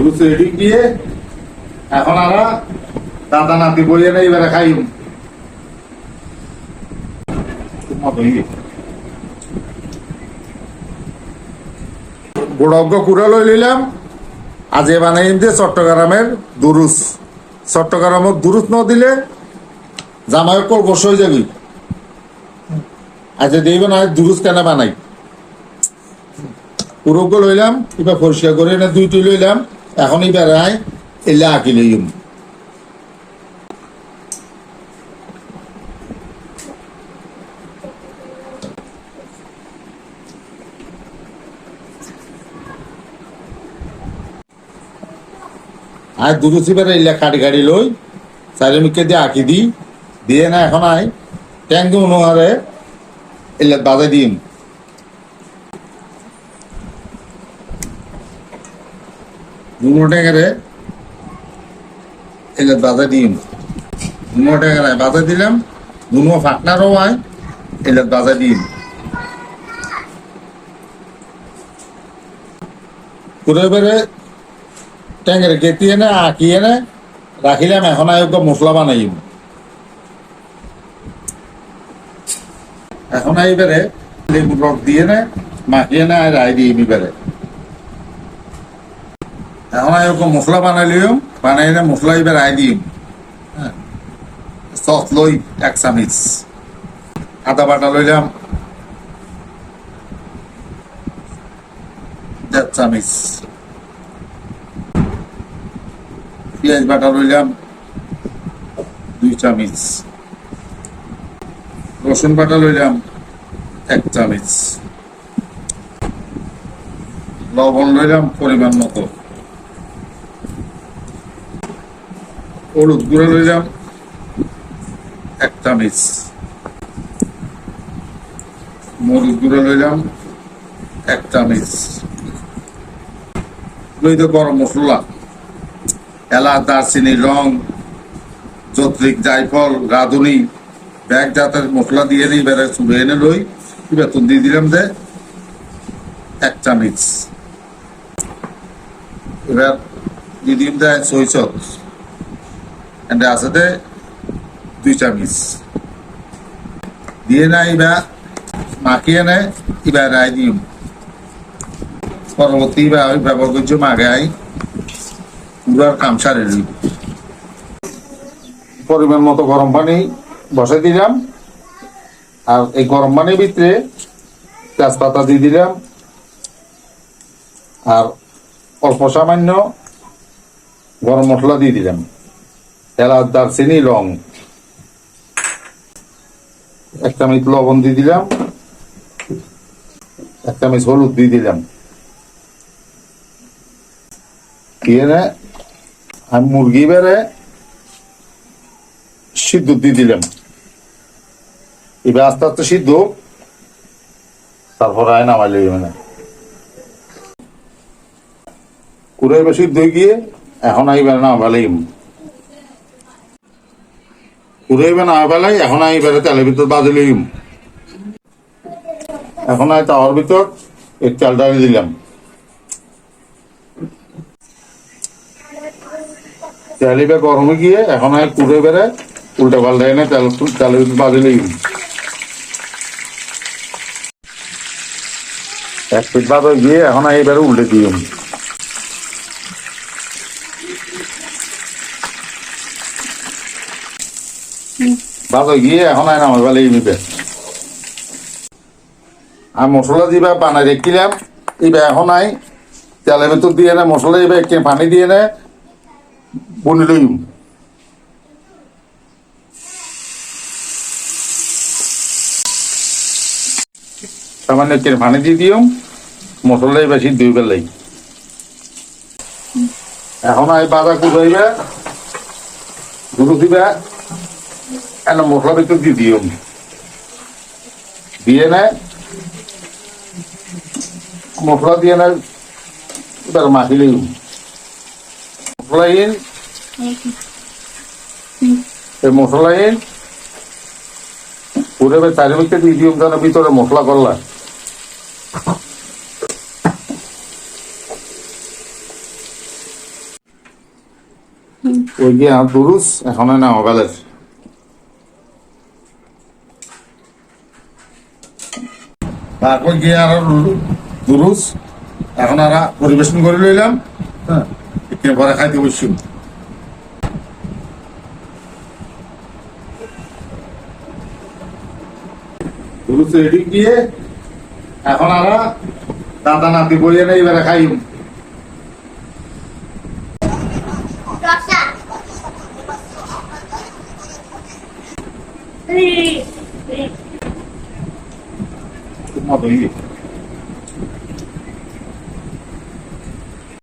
দুরুস ready দিয়ে, এখন আরা দাদা নাতি না এবারে বড়জ্ঞ কুড়া লই দিয়ে চট্টগ্রামের দুরুস। চট্টগ্রামের দুরুস ন দিলে জামাই কল বস হয়ে যাবি। আজ দেখবে না দুরুস কেন বানাই। পুরোগ্য লইলাম, এবার পরিষ্কার করে না দুইটি লইলাম। এখনই বেড়াই এলে আঁকি লইম আর দুরুসি বেড়ে এলে কাটি কাটি লই চারিমিককে দিয়ে আঁকি দিই দিয়ে না এখন আই ট্যাঙ্ক অনুহারে এলে বাজে দিম। দুনো ট্যাঙ্কারে এলে বাজে দিম দুনো বাজে দিলাম। দুনো ফাটনারও আয় এলে বাজে দিম করে বেড়ে ট্যাঙ্কের গেতিয়ে না আঁকিয়ে না রাখিলাম, এখন আয়োগ্য মশলা বানাইম। এখন এইবারে লেবু রস দিয়ে না, মাখিয়ে না, আর রায় দিয়ে এবারে এখন আয়োগ্য মশলা বানাই না মশলা এবার রায় দিম। সস লই এক চামিচ। আদা বাটা লইলাম দেড় চামিচ। পেঁয়াজ বাটা লইলাম দুই চামিচ। রসুন বাটা লইলাম এক চামিচ। লবণ লইলাম পরিমাণ মতো। হলুদ গুঁড়ো লইলাম এক চামিচ মরিচ গুঁড়ো লইলাম এক চামিচ লইতে গরম মশলা। এলাচ, দারচিনি, রং, যত্রিক জায়ফল, রাঁধুনি, ব্যাগ জাতের মশলা দিয়ে নিই বেড়ে চুড়ে এনে লই বেতন দিয়ে দিলাম যে এক চামিচ এবার দিয়ে দিলাম যে সই সস এন্ড দে দুই চামিচ দিয়ে না এবার মাখিয়ে এবার রায় দিম। পরবর্তী আমি ব্যবহার করছি মাগে আই পুরার কাম সারে নিই পরিমাণ মতো গরম পানি বসে দিলাম। আর এই গরম পানির ভিতরে তেজপাতা দিয়ে দিলাম। আর অল্প সামান্য গরম মশলা দিয়ে দিলাম। এলাচ দারচিনি লং। এক চামচ লবণ দিয়ে দিলাম এক চামচ হলুদ দিয়ে দিলাম। দিয়ে আমি মুরগি বেড়ে সিদ্ধ দিয়ে দিলাম। এবার আস্তে আস্তে সিদ্ধ তারপর আয় নামাই নামাইলে মানে কুড়ে এবার সিদ্ধ হয়ে গিয়ে, এখন আইবার না এবার না ফেলাই এখন আইবার তেলের ভিতর বাজে লইম। এখন আয় তাওয়ার ভিতর এই তেল ডালি দিলাম। তেল এবার গরমে গিয়ে এখন আয় কুড়ে বেড়ে উল্টা পাল্টা এনে তেল, তেলের ভিতর বাজে লইম। এক পিঠ হয়ে গিয়ে এখন এবারে উল্টে দিই হয়ে গিয়ে এখন আয় নামাই ভালো নিবে আর মশলা দিবা বানাই রেখিলাম এবার এখন আই তেলের ভেতর দিয়ে না মশলা এবার একটু পানি দিয়ে না, বনি লইম সামান্য একটু পানি দিয়ে দিও মশলাই বেশি দুই বেলাই এখন আই বাদা কুদাইবে দুটো দিবে। এনে মশলা ভিতর দিয়ে দিও দিয়ে নে। মশলা দিয়ে নে, এবার মাখিলেই মশলাহীন এই মশলাহীন পুরো চারিদিকে দিয়ে দিও কেন ভিতরে মশলা করলা। ওই গিয়ে দুরুস, এখন না অগালের। তারপর গিয়ে আর দুরুস এখন আর পরিবেশন করে লইলাম। হ্যাঁ পরে খাইতে বসছি দুরুস এদিক দিয়ে, এখন আর দাদা নাতি বইয়ে নেই, এবারে খাইম। Rosa. 泡个浴